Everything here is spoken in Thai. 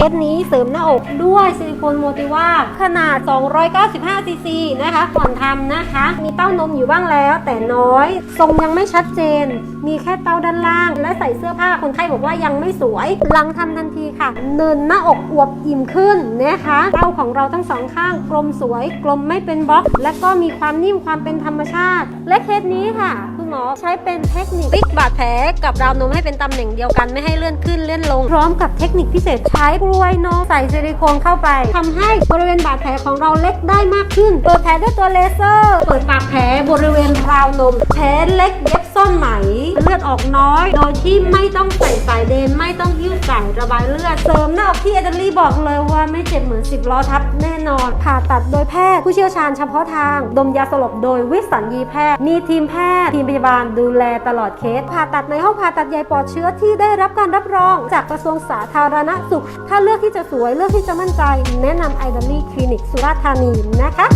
เคสนี้เสริมหน้าอกด้วยซิลิโคนโมติว่าขนาด 295 ซีซีนะคะก่อนทำนะคะ มีเต้านมอยู่บ้างแล้ว แต่น้อย ทรงยังไม่ชัดเจน มีแค่เต้าด้านล่าง และใส่เสื้อผ้าคนไข้บอกว่ายังไม่สวย หลังทำทันทีค่ะ เนินหน้าอกอวบอิ่มขึ้นนะคะเต้าของเราทั้งสองข้างกลมสวย กลมไม่เป็นบล็อก และก็มีความนิ่มความเป็นธรรมชาติ และเคสนี้ค่ะ คุณหมอใช้เป็นเทคนิคปิกบาดแผลกับราวนมให้เป็นตำแหน่งเดียวกันไม่ให้เลื่อนขึ้นเลื่อนลง พร้อมกับเทคนิคพิเศษใช้กลวยนมใส่ซิลิโคนเข้าไปทำให้บริเวณบาดแผลของเราเล็กได้มากขึ้น เปิดแผลด้วยตัวเลเซอร์ เปิดปาก บริเวณราวนมแผลเล็กเย็บซ่อนไหม เลือดออกน้อย โดยที่ไม่ต้องใส่สายเดนไม่ต้องยิ้วสายระบายเลือด เสริมหน้าอกที่เอเดลี่บอกเลยว่าไม่เจ็บเหมือน10ล้อทับแน่นอน ผ่าตัดโดยแพทย์ผู้เชี่ยวชาญเฉพาะทาง ดมยาสลบโดยวิสัญญีแพทย์ มีทีมแพทย์ ทีมพยาบาลดูแลตลอดเคส ผ่าตัดในห้องผ่าตัดใหญ่ปลอดเชื้อที่ได้รับการรับรอง จากกระทรวงสาธารณสุข ถ้าเลือกที่จะสวยเลือกที่จะมั่นใจ แนะนำไอดลี่คลินิกสุราษฎร์ธานีนะคะ